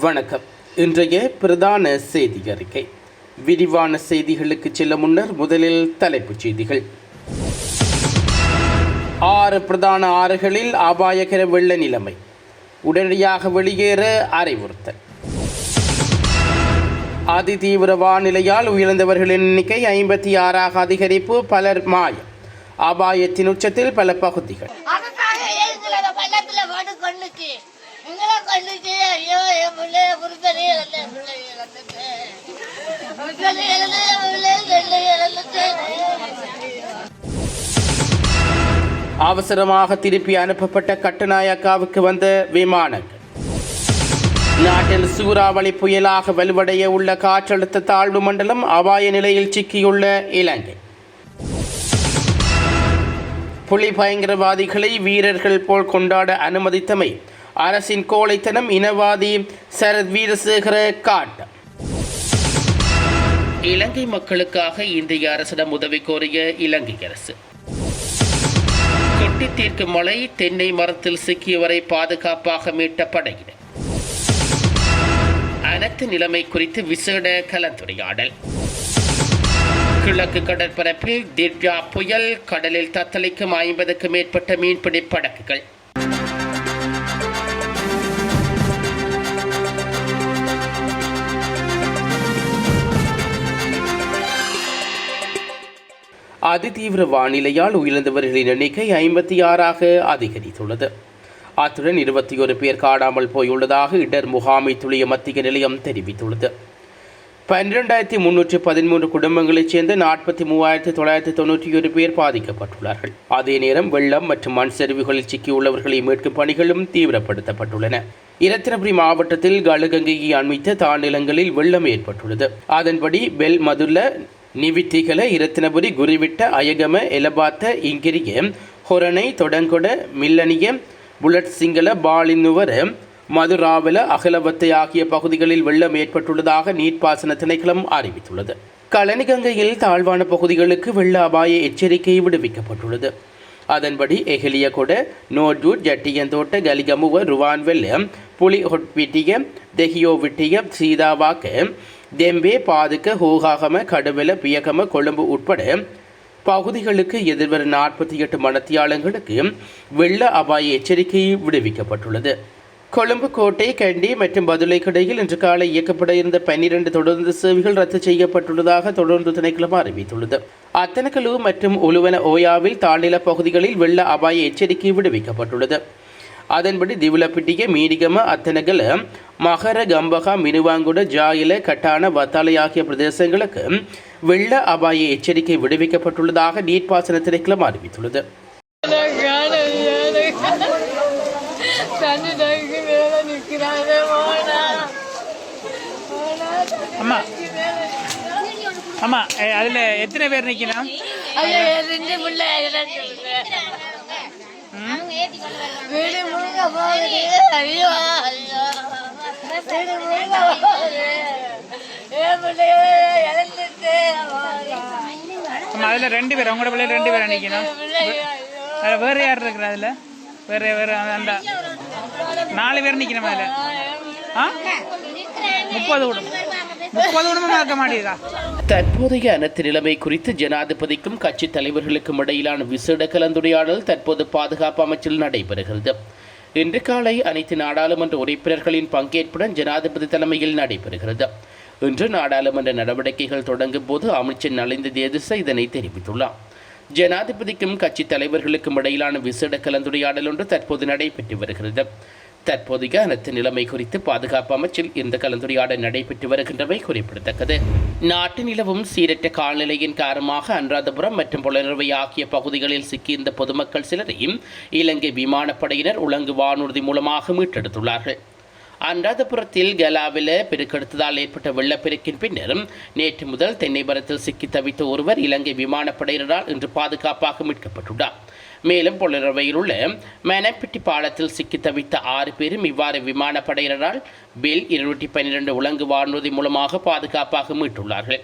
வணக்கம். இன்றைய பிரதான செய்தி அறிக்கை. விரிவான செய்திகளுக்கு செல்ல முன்னர் முதலில் தலைப்புச் செய்திகள். ஆறு பிரதான ஆறுகளில் அபாயகர வெள்ள நிலைமை. உடனடியாக வெளியேற அறிவுறுத்தல். அதிதீவிர வானிலையால் உயர்ந்தவர்களின் எண்ணிக்கை ஐம்பத்தி ஆறாக அதிகரிப்பு பலர் மாயம். அபாயத்தின் உச்சத்தில் பல பகுதிகள். அதுக்காக எங்களை அந்த ஐயோ என் பிள்ளைய புருஷனே இழந்த என் இழந்துட்டு புருஷனே இழந்து என் பிள்ளைய இழந்துட்டு அவசரமாக திருப்பி அனுப்பப்பட்ட கட்டுநாயக்காவுக்கு வந்த விமானங்கள். நாட்டில் சூறாவளி புயலாக வலுவடைய உள்ள காற்றழுத்த தாழ்வு மண்டலம் அபாய நிலையில் சிக்கியுள்ள இலங்கை. புலி பயங்கரவாதிகளை வீரர்கள் போல் கொண்டாட அனுமதித்தமை அரசின் கோழைத்தனம் இனவாதி சரத் வீரசேகர காட்டம் இலங்கை மக்களுக்காக இந்திய அரசிடம் உதவி கோரிய இலங்கை அரசு. கொட்டி தீர்க்கும் மழை தென்னை மரத்தில் சிக்கியவரை பாதுகாப்பாக மீட்ட படையினர். அனைத்து நிலைமை குறித்து விசேட கலந்துரையாடல். கிழக்கு கடற்பரப்பில் திவ்யா புயல் கடலில் தத்தளிக்கும் ஐம்பதுக்கு மேற்பட்ட மீன்பிடி படகுகள். அதிதீவிர வானிலையால் உயிரிழந்தவர்களின் எண்ணிக்கை ஐம்பத்தி ஆறாக அதிகரித்துள்ளது. அத்துடன் இருபத்தி ஒரு பேர் காணாமல் போயுள்ளதாக இடர் முகாமைத்துளிய மத்திய நிலையம் தெரிவித்துள்ளது. பன்னிரெண்டாயிரத்தி முன்னூற்றி பதிமூன்று குடும்பங்களைச் சேர்ந்த நாற்பத்தி மூவாயிரத்தி தொள்ளாயிரத்தி தொண்ணூற்றி ஒரு பேர் பாதிக்கப்பட்டுள்ளார்கள். அதே நேரம் வெள்ளம் மற்றும் மண் சரிவுகளில் சிக்கியுள்ளவர்களை மீட்கும் பணிகளும் தீவிரப்படுத்தப்பட்டுள்ளன. இரத்தினபுரி மாவட்டத்தில் கழுகங்கையை அண்மித்த தாழ்நிலங்களில் வெள்ளம் ஏற்பட்டுள்ளது. அதன்படி பெல் மதுல்ல நிவித்திகல இரத்தினபுரி குருவிட்ட அயகம எலபாத்த இங்கிரிய ஹொரணை தொடங்கொட மில்லனிய புலட் சிங்கள பாலினுவர மதுராவல அகலவத்தை ஆகிய பகுதிகளில் வெள்ளம் ஏற்பட்டுள்ளதாக நீர்ப்பாசன திணைக்களம் அறிவித்துள்ளது. கலனிகங்கையில் தாழ்வான பகுதிகளுக்கு வெள்ள அபாய எச்சரிக்கை விடுவிக்கப்பட்டுள்ளது. அதன்படி எஹலியகொட நோர்டூட் ஜட்டியந்தோட்ட கலிகமுவ ருவான்வெல்ல புலி ஹொட்பிட்டிய தெஹியோவிட்டிய சீதாவாக்க தெம்பே பாதுக்க ஹோகாகம கடுவல பியகம கொழும்பு உட்பட பகுதிகளுக்கு எதிர்வரும் நாற்பத்தி எட்டு மணத்தியாளங்களுக்கு வெள்ள அபாய எச்சரிக்கை விடுவிக்கப்பட்டுள்ளது. கொழும்பு கோட்டை கண்டி மற்றும் பதுளைக்கடையில் இன்று காலை இயக்கப்பட இருந்த பன்னிரண்டு தொடர்ந்து சேவைகள் ரத்து செய்யப்பட்டுள்ளதாக தொடர்ந்து திணைக்களம் அறிவித்துள்ளது. அத்தனக்கலு மற்றும் உலுவன ஓயாவில் தாழ்நில பகுதிகளில் வெள்ள அபாய எச்சரிக்கை விடுவிக்கப்பட்டுள்ளது. அதன்படி திவுலப்பிட்டிய மீடிகம அத்தனகல மகர கம்பகா மினுவாங்குட ஜாயில கட்டான வத்தாலை ஆகிய பிரதேசங்களுக்கு வெள்ள அபாய எச்சரிக்கை விடுவிக்கப்பட்டுள்ளதாக நீர்ப்பாசன திணைக்களம் அறிவித்துள்ளது. அம்மா. அம்மா அதுல எத்தனை பேர் ரெண்டு பிள்ளை. வீடு முழுங்க போகுது ஐயோ ஐயோ வீடு முழுங்க போகுது அதுல ரெண்டு பேர் உங்களோட பிள்ளைல ரெண்டு பேர் நிக்கணும். அதுல வேற யார் இருக்கிற அதுல? வேற வேற அந்த- நாலு பேர் நிக்கணும் அதுல? ஆ? முப்பது கூட. முப்பது மாட்டேதா தற்போதைய அனைத்து நிலைமை குறித்து ஜனாதிபதிக்கும் கட்சி தலைவர்களுக்கும் இடையிலான விசேட கலந்துரையாடல் தற்போது பாதுகாப்பு அமைச்சில் நடைபெறுகிறது. இன்று காலை அனைத்து நாடாளுமன்ற உறுப்பினர்களின் பங்கேற்புடன் ஜனாதிபதி தலைமையில் நடைபெறுகிறது. இன்று நாடாளுமன்ற நடவடிக்கைகள் தொடங்கும் போது அமைச்சர் நலிந்த தேதிச இதனை தெரிவித்துள்ளார். ஜனாதிபதிக்கும் கட்சி தலைவர்களுக்கும் இடையிலான விசேட கலந்துரையாடல் ஒன்று தற்போது நடைபெற்று வருகிறது. தற்போதைய அனைத்து நிலைமை குறித்து பாதுகாப்பு அமைச்சில் இந்த கலந்துரையாடல் நடைபெற்று வருகின்றமை குறிப்பிடத்தக்கது. நாட்டு நிலவும் சீரற்ற காலநிலையின் காரணமாக அனுராதபுரம் மற்றும் புலனறுவை ஆகிய பகுதிகளில் சிக்கியிருந்த பொதுமக்கள் சிலரையும் இலங்கை விமானப்படையினர் உலங்கு வானூர்தி மூலமாக மீட்டெடுத்துள்ளார்கள். அனுராதபுரத்தில் கலாவில பெருக்கெடுத்ததால் ஏற்பட்ட வெள்ளப்பெருக்கின் பின்னர் நேற்று முதல் தென்னை மரத்தில் சிக்கி தவித்த ஒருவர் இலங்கை விமானப்படையினரால் இன்று பாதுகாப்பாக மீட்கப்பட்டுள்ளார். மேலும் புலனறுவையில் உள்ள மணப்பிட்டி பாலத்தில் சிக்கி தவித்த ஆறு பேரும் இவ்வாறு விமானப்படையினரால் பெல் இருநூற்றி பன்னிரண்டு உலங்கு வானூர்தி மூலமாக பாதுகாப்பாக மீட்டுள்ளார்கள்.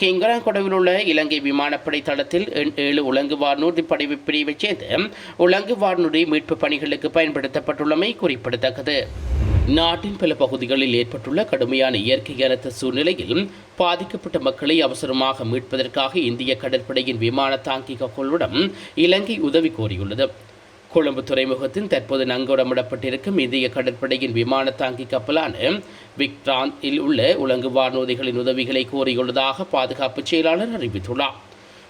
கிங்கராங்கொடவில் உள்ள இலங்கை விமானப்படை தளத்தில் எண் ஏழு உலங்கு வானூர்தி படை பிரிவைச் சேர்ந்த உலங்கு வானூர்தி மீட்பு பணிகளுக்கு பயன்படுத்தப்பட்டுள்ளமை குறிப்பிடத்தக்கது. நாட்டின் பல பகுதிகளில் ஏற்பட்டுள்ள கடுமையான இயற்கை அனர்த்த சூழ்நிலையில் பாதிக்கப்பட்ட மக்களை அவசரமாக மீட்பதற்காக இந்திய கடற்படையின் விமான தாங்கிக குழுவிடம் இலங்கை உதவி கோரியுள்ளது. கொழும்பு துறைமுகத்தின் தற்போது நங்கூடமிடப்பட்டிருக்கும் இந்திய கடற்படையின் விமான தாங்கி கப்பலான விக்ராந்தில் உள்ள உலங்கு வானூர்திகளின் உதவிகளை கோரியுள்ளதாக பாதுகாப்பு செயலாளர் அறிவித்துள்ளார்.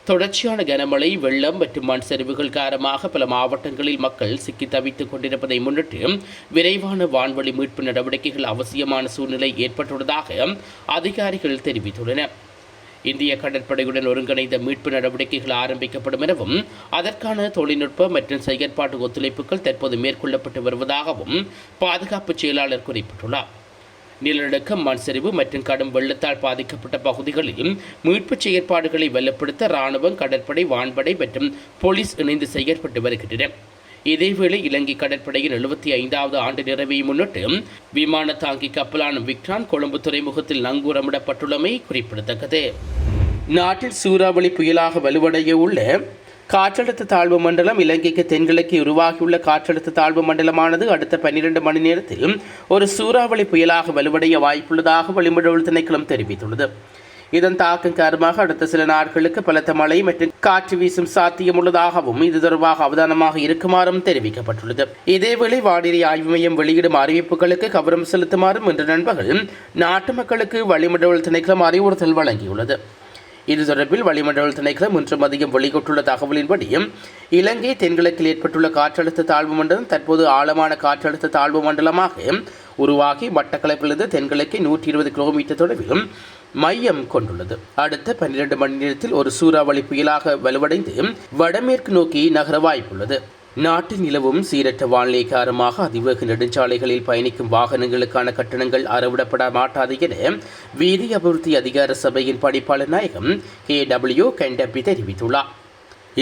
தொடர்ச்சியான கனமழை வெள்ளம் மற்றும் மண் சரிவுகள் காரணமாக பல மாவட்டங்களில் மக்கள் சிக்கி தவித்துக் கொண்டிருப்பதை முன்னிட்டு விரைவான வான்வழி மீட்பு நடவடிக்கைகள் அவசியமான சூழ்நிலை ஏற்பட்டுள்ளதாக அதிகாரிகள் தெரிவித்துள்ளனர். இந்திய கடற்படையுடன் ஒருங்கிணைந்த மீட்பு நடவடிக்கைகள் ஆரம்பிக்கப்படும் எனவும் அதற்கான தொழில்நுட்ப மற்றும் செயற்பாட்டு ஒத்துழைப்புகள் தற்போது மேற்கொள்ளப்பட்டு வருவதாகவும் பாதுகாப்பு செயலாளர் குறிப்பிட்டுள்ளார். நிலநடுக்கம் மண் சரிவு மற்றும் கடும் வெள்ளத்தால் பாதிக்கப்பட்ட பகுதிகளில் மீட்புச் செயற்பாடுகளை வலுப்படுத்த இராணுவம் கடற்படை வான்படை மற்றும் போலீஸ் இணைந்து செயற்பட்டு வருகின்றன. இதேவேளை இலங்கை கடற்படையின் எழுபத்தி ஐந்தாவது ஆண்டு நிறைவை முன்னிட்டு விமான தாங்கி கப்பலான விக்ரான் கொழும்பு துறைமுகத்தில் நங்கூரமிடப்பட்டுள்ளமை குறிப்பிடத்தக்கது. நாட்டில் சூறாவளி புயலாக வலுவடைய உள்ள காற்றழுத்த தாழ்வு மண்டலம் இலங்கைக்கு தென்கிழக்கே உருவாகியுள்ள காற்றழுத்த தாழ்வு மண்டலமானது அடுத்த பன்னிரண்டு மணி நேரத்தில் ஒரு சூறாவளி புயலாக வலுவடைய வாய்ப்புள்ளதாக வளிமண்டல திணைக்களம் தெரிவித்துள்ளது. இதன் தாக்கம் காரணமாக அடுத்த சில நாட்களுக்கு பலத்த மழை மற்றும் காற்று வீசும் சாத்தியம் உள்ளதாகவும் இது தொடர்பாக அவதானமாக இருக்குமாறும் தெரிவிக்கப்பட்டுள்ளது. இதேவேளை வானிலை ஆய்வு மையம் வெளியிடும் அறிவிப்புகளுக்கு கவனம் செலுத்துமாறும் இன்று நண்பகல் நாட்டு மக்களுக்கு வளிமண்டல திணைக்களம் அறிவுறுத்தல் வழங்கியுள்ளது. இது தொடர்பில் வளிமண்டல திணைக்களம் இன்று மதியம் வெளியிட்டுள்ள தகவலின்படி இலங்கை தென்கிழக்கில் ஏற்பட்டுள்ள காற்றழுத்த தாழ்வு மண்டலம் தற்போது ஆழமான காற்றழுத்த தாழ்வு மண்டலமாக உருவாகி மட்டக்களப்பிலிருந்து தென்கிழக்கே நூற்றி இருபது கிலோமீட்டர் தொலைவிலும் மையம் கொண்டுள்ளது. அடுத்த பன்னிரண்டு மணி நேரத்தில் ஒரு சூறாவளி புயலாக வலுவடைந்து வடமேற்கு நோக்கி நகர வாய்ப்புள்ளது. நாட்டில் நிலவும் சீரற்ற வானிலை காரணமாக அதிவேக நெடுஞ்சாலைகளில் பயணிக்கும் வாகனங்களுக்கான கட்டணங்கள் அறவிடப்பட மாட்டாது என வீதி அபிவிருத்தி அதிகார சபையின் பணிப்பாளர் நாயகம் கே டபிள்யூ கெண்டப்பி தெரிவித்துள்ளார்.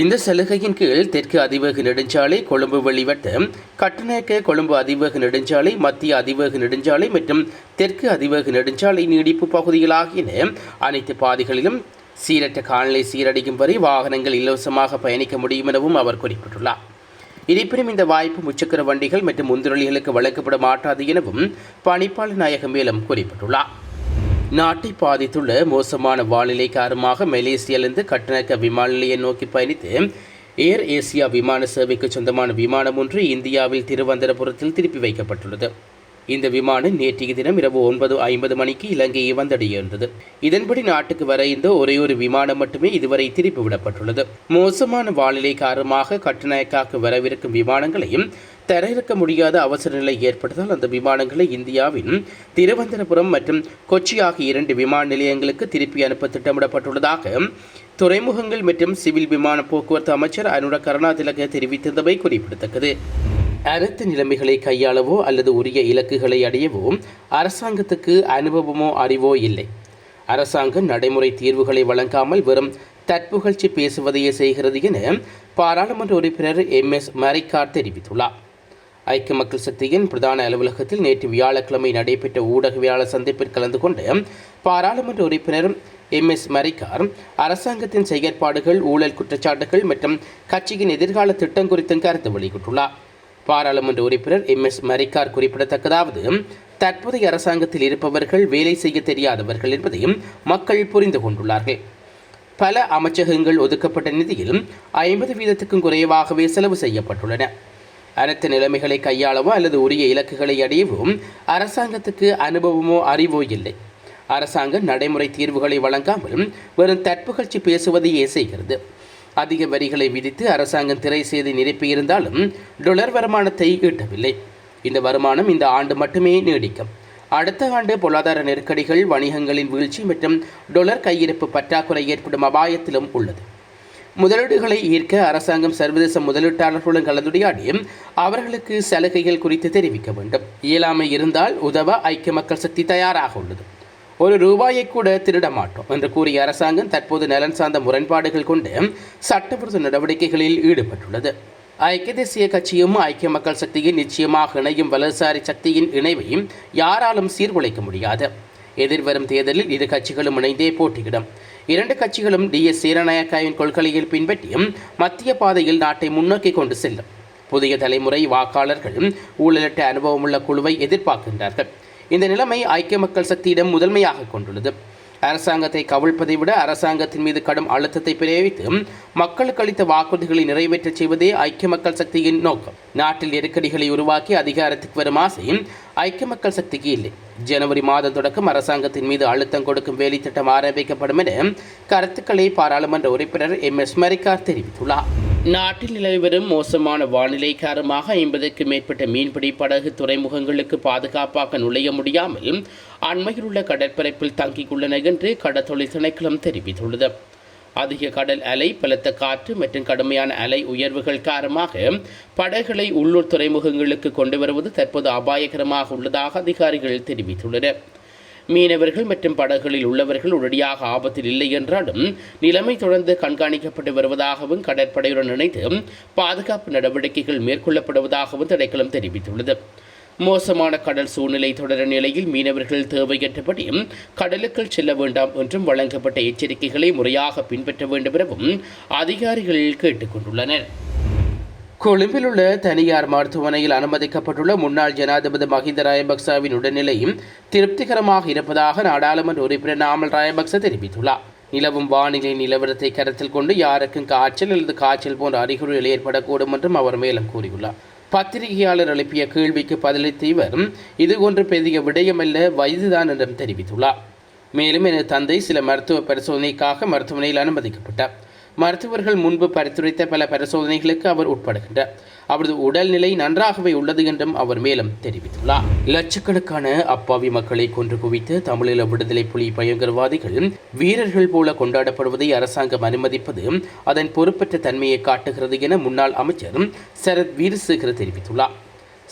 இந்த சலுகையின் கீழ் தெற்கு அதிவேக நெடுஞ்சாலை கொழும்பு வெளிவட்டம் கட்டணக்க கொழும்பு அதிவேக நெடுஞ்சாலை மத்திய அதிவேக நெடுஞ்சாலை மற்றும் தெற்கு அதிவேக நெடுஞ்சாலை நீடிப்பு பகுதிகள் ஆகியன அனைத்து பாதைகளிலும் சீரற்ற காலநிலை சீரடையும் வரை வாகனங்கள் இலவசமாக பயணிக்க முடியும் எனவும் அவர் குறிப்பிட்டுள்ளார். இருப்பினும் இந்த வாய்ப்பு முச்சக்கர வண்டிகள் மற்றும் முந்திரொலிகளுக்கு வழங்கப்பட மாட்டாது எனவும் பணிப்பாளர் நாயகம் மேலும் குறிப்பிட்டுள்ளார். நாட்டை பாதித்துள்ள மோசமான வானிலை காரணமாக மலேசியாவிலிருந்து கட்டணக்க விமான நிலையம் நோக்கி பயணித்து ஏர் ஏசியா விமான சேவைக்கு சொந்தமான விமானம் ஒன்று இந்தியாவில் திருவனந்தபுரத்தில் திருப்பி வைக்கப்பட்டுள்ளது. இந்த விமானம் நேற்றைய தினம் இரவு ஒன்பது ஐம்பது மணிக்கு இலங்கையை வந்தடைகின்றது. இதன்படி நாட்டுக்கு வர இந்த ஒரே ஒரு விமானம் மட்டுமே இதுவரை திருப்பி விடப்பட்டுள்ளது. மோசமான வானிலை காரணமாக கட்டுநாயக்காக்கு வரவிருக்கும் விமானங்களையும் தரையிறக்க முடியாத அவசர நிலை ஏற்பட்டதால் அந்த விமானங்களை இந்தியாவின் திருவனந்தபுரம் மற்றும் கொச்சி ஆகிய இரண்டு விமான நிலையங்களுக்கு திருப்பி அனுப்ப திட்டமிடப்பட்டுள்ளதாக துறைமுகங்கள் மற்றும் சிவில் விமான போக்குவரத்து அமைச்சர் அனுர கருணாதிலக தெரிவித்திருந்தமை குறிப்பிடத்தக்கது. அனைத்து நிலைமைகளை கையாளவோ அல்லது உரிய இலக்குகளை அடையவோ அரசாங்கத்துக்கு அனுபவமோ அறிவோ இல்லை. அரசாங்கம் நடைமுறை தீர்வுகளை வழங்காமல் வெறும் தற்புகழ்ச்சி பேசுவதையே செய்கிறது என பாராளுமன்ற உறுப்பினர் எம். எஸ். மரிக்கார் தெரிவித்துள்ளார். ஐக்கிய மக்கள் சக்தியின் பிரதான அலுவலகத்தில் நேற்று வியாழக்கிழமை நடைபெற்ற ஊடகவியாளர் சந்திப்பில் கலந்து கொண்டு பாராளுமன்ற உறுப்பினர் எம். எஸ். மரிக்கார் அரசாங்கத்தின் செயற்பாடுகள் ஊழல் குற்றச்சாட்டுகள் மற்றும் கட்சியின் எதிர்கால திட்டம் குறித்தும் கருத்து வெளியிட்டுள்ளார். பாராளுமன்ற உறுப்பினர் எம் எஸ் மரிக்கார் குறிப்பிடத்தக்கதாவது தற்போதைய அரசாங்கத்தில் இருப்பவர்கள் வேலை செய்ய தெரியாதவர்கள் என்பதையும் மக்கள் புரிந்து கொண்டுள்ளார்கள். பல அமைச்சகங்கள் ஒதுக்கப்பட்ட நிதியில் ஐம்பது வீதத்துக்கும் குறைவாகவே செலவு செய்யப்பட்டுள்ளன. அனைத்து நிலைமைகளை கையாளவோ அல்லது உரிய இலக்குகளை அடையவும் அரசாங்கத்துக்கு அனுபவமோ அறிவோ இல்லை. அரசாங்கம் நடைமுறை தீர்வுகளை வழங்காமல் வெறும் தற்புகழ்ச்சி பேசுவதையே செய்கிறது. அதிக வரிகளை விதித்து அரசாங்கம் திரை செய்து நிரப்பியிருந்தாலும் டொலர் வருமானத்தை ஈட்டவில்லை. இந்த வருமானம் இந்த ஆண்டு மட்டுமே நீடிக்கும். அடுத்த ஆண்டு பொருளாதார நெருக்கடிகள் வணிகங்களின் வீழ்ச்சி மற்றும் டொலர் கையிருப்பு பற்றாக்குறை ஏற்படும் அபாயத்திலும் உள்ளது. முதலீடுகளை ஈர்க்க அரசாங்கம் சர்வதேச முதலீட்டாளர்களுடன் கலந்துரையாடி அவர்களுக்கு சலுகைகள் குறித்து தெரிவிக்க வேண்டும். இயலாமை இருந்தால் உதவ ஐக்கிய மக்கள் சக்தி தயாராக உள்ளது. ஒரு ரூபாயை கூட திருட மாட்டோம் என்று கூறிய அரசாங்கம் தற்போது நலன் சார்ந்த முரண்பாடுகள் கொண்டு சட்டவிரோத நடவடிக்கைகளில் ஈடுபட்டுள்ளது. ஐக்கிய தேசிய கட்சியும் ஐக்கிய மக்கள் சக்தியின் நிச்சயமாக இணையும் வலதுசாரி சக்தியின் இணைவையும் யாராலும் சீர்குலைக்க முடியாது. எதிர்வரும் தேர்தலில் இரு கட்சிகளும் இணைந்தே போட்டியிடும். இரண்டு கட்சிகளும் டி. எஸ். சீரநாயக்காவின் கொள்கையில் பின்பற்றியும் மத்திய பாதையில் நாட்டை முன்னோக்கி கொண்டு செல்லும். புதிய தலைமுறை வாக்காளர்கள் ஊழலிட்ட அனுபவமுள்ள குழுவை எதிர்பார்க்கின்றார்கள். இந்த நிலைமை ஐக்கிய மக்கள் சக்தியிடம் முதன்மையாக கொண்டுள்ளது. அரசாங்கத்தை கவிழ்ப்பதை விட அரசாங்கத்தின் மீது கடும் அழுத்தத்தை பிரயோகித்து மக்களுக்கு அளித்த வாக்குறுதிகளை நிறைவேற்றச் செய்வதே ஐக்கிய மக்கள் சக்தியின் நோக்கம். நாட்டில் நெருக்கடிகளை உருவாக்கி அதிகாரத்துக்கு வரும் ஆசை ஐக்கிய மக்கள் சக்திக்கு இல்லை. ஜனவரி மாதம் தொடக்கம் அரசாங்கத்தின் மீது அழுத்தம் கொடுக்கும் வேலைத்திட்டம் ஆரம்பிக்கப்படும் என கருத்துக்களை பாராளுமன்ற உறுப்பினர் எம் எஸ் மரிக்கார் தெரிவித்துள்ளார். நாட்டில் நிலவி வரும் மோசமான வானிலை காரணமாக ஐம்பதுக்கு மேற்பட்ட மீன்பிடி படகு துறைமுகங்களுக்கு பாதுகாப்பாக நுழைய முடியாமல் அண்மையில் உள்ள கடற்பரப்பில் தங்கியுள்ளன என்று கடற்தொழில் திணைக்களம் தெரிவித்துள்ளது. அதிக கடல் அலை பலத்த காற்று மற்றும் கடுமையான அலை உயர்வுகள் காரணமாக படகுகளை உள்ளூர் துறைமுகங்களுக்கு கொண்டு வருவது தற்போது அபாயகரமாக உள்ளதாக அதிகாரிகள் தெரிவித்துள்ளனர். மீனவர்கள் மற்றும் படகுகளில் உள்ளவர்கள் உடனடியாக ஆபத்தில் இல்லை என்றாலும் நிலைமை தொடர்ந்து கண்காணிக்கப்பட்டு வருவதாகவும் கடற்படையுடன் இணைந்து பாதுகாப்பு நடவடிக்கைகள் மேற்கொள்ளப்படுவதாகவும் திணைக்களம் தெரிவித்துள்ளது. மோசமான கடல் சூழ்நிலை தொடர நிலையில் மீனவர்கள் தேவையற்றபடி கடலுக்குள் செல்ல வேண்டாம் என்றும் வழங்கப்பட்ட எச்சரிக்கைகளை முறையாக பின்பற்ற வேண்டும் எனவும் அதிகாரிகள் கேட்டுக்கொண்டுள்ளனர். கொழும்பில் உள்ள தனியார் மருத்துவமனையில் அனுமதிக்கப்பட்டுள்ள முன்னாள் ஜனாதிபதி மஹிந்த ராயபக்சவின் உடல்நிலையும் திருப்திகரமாக இருப்பதாக நாடாளுமன்ற உறுப்பினர் நாமல் ராயபக்ச தெரிவித்துள்ளார். நிலவும் வானிலை நிலவரத்தை கருத்தில் கொண்டு யாருக்கும் காய்ச்சல் அல்லது காய்ச்சல் போன்ற அறிகுறிகள் ஏற்படக்கூடும் என்றும் அவர் மேலும் கூறியுள்ளார். பத்திரிகையாளர் எழுப்பிய கேள்விக்கு பதிலளித்த இவர் இது ஒன்று பெரிய விடயமல்ல வயதுதான் என்றும் தெரிவித்துள்ளார். மேலும் எனது தந்தை சில மருத்துவ பரிசோதனைக்காக மருத்துவமனையில் அனுமதிக்கப்பட்டார். மருத்துவர்கள் முன்பு பரிந்துரைத்த பல பரிசோதனைகளுக்கு அவர் உட்படுகின்றார். அவரது உடல்நிலை நன்றாகவே உள்ளது என்றும் அவர் மேலும் தெரிவித்துள்ளார். லட்சக்கணக்கான அப்பாவி மக்களை கொன்று குவித்து தமிழீழ விடுதலை புலி பயங்கரவாதிகள் வீரர்கள் போல கொண்டாடப்படுவதை அரசாங்கம் அனுமதிப்பது அதன் பொறுப்பற்ற தன்மையை காட்டுகிறது என முன்னாள் அமைச்சர் சரத் வீரசேகர் தெரிவித்துள்ளார்.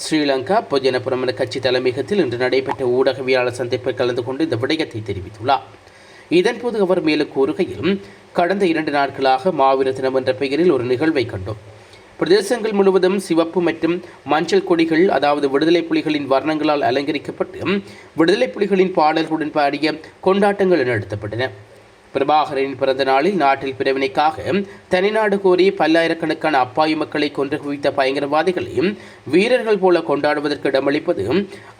ஸ்ரீலங்கா பொதுஜன புரமண கட்சி தலைமையகத்தில் இன்று நடைபெற்ற ஊடகவியலாளர் சந்திப்பில் கலந்து கொண்டு இந்த விடயத்தை தெரிவித்துள்ளார். இதன்போது அவர் மேலும் கூறுகையில் கடந்த இரண்டு நாட்களாக மாவீர தினம் என்ற பெயரில் ஒரு நிகழ்வை கண்டோம். பிரதேசங்கள் முழுவதும் சிவப்பு மற்றும் மஞ்சள் கொடிகள் அதாவது விடுதலை புலிகளின் வர்ணங்களால் அலங்கரிக்கப்பட்டு விடுதலை புலிகளின் பாடல்களுடன் பாடிய கொண்டாட்டங்கள் நடத்தப்பட்டன பிரபாகரின் பிறந்த நாளில் நாட்டில் பிரிவினைக்காக தனிநாடு கோரி பல்லாயிரக்கணக்கான அப்பாவி மக்களை கொன்று குவித்த பயங்கரவாதிகளையும் வீரர்கள் போல கொண்டாடுவதற்கு இடமளிப்பது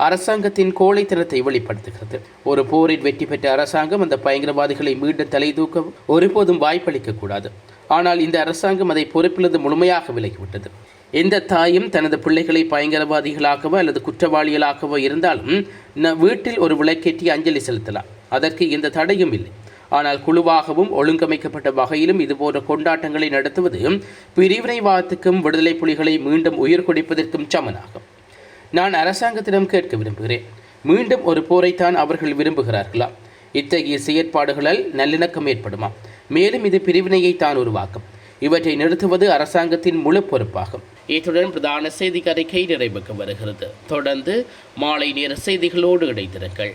அரசாங்கத்தின் கோழைத்தனத்தை வெளிப்படுத்துகிறது. ஒரு போரில் வெற்றி பெற்ற அரசாங்கம் அந்த பயங்கரவாதிகளை மீண்டும் தலை தூக்க ஒருபோதும் வாய்ப்பளிக்க கூடாது. ஆனால் இந்த அரசாங்கம் அதை பொறுப்பிலிருந்து முழுமையாக விலகிவிட்டது. எந்த தாயும் தனது பிள்ளைகளை பயங்கரவாதிகளாகவோ அல்லது குற்றவாளிகளாகவோ இருந்தாலும் வீட்டில் ஒரு விளக்கேற்றி அஞ்சலி செலுத்தலாம். அதற்கு எந்த தடையும் இல்லை. ஆனால் குழுவாகவும் ஒழுங்கமைக்கப்பட்ட வகையிலும் இதுபோன்ற கொண்டாட்டங்களை நடத்துவது பிரிவினைவாதத்துக்கும் விடுதலை புலிகளை மீண்டும் உயிர் கொடுப்பதற்கும் சமனாகும் நான் அரசாங்கத்திடம் கேட்க விரும்புகிறேன். மீண்டும் ஒரு போரைத்தான் அவர்கள் விரும்புகிறார்களா? இத்தகைய செயற்பாடுகளால் நல்லிணக்கம் ஏற்படுமா? மேலும் இது பிரிவினையை தான் உருவாக்கும். இவற்றை நிறுத்துவது அரசாங்கத்தின் முழு பொறுப்பாகும். இத்துடன் பிரதான செய்தி அறிக்கை நிறைவுக்கு வருகிறது. தொடர்ந்து மாலை நேர செய்திகளோடு இணைந்திருங்கள்.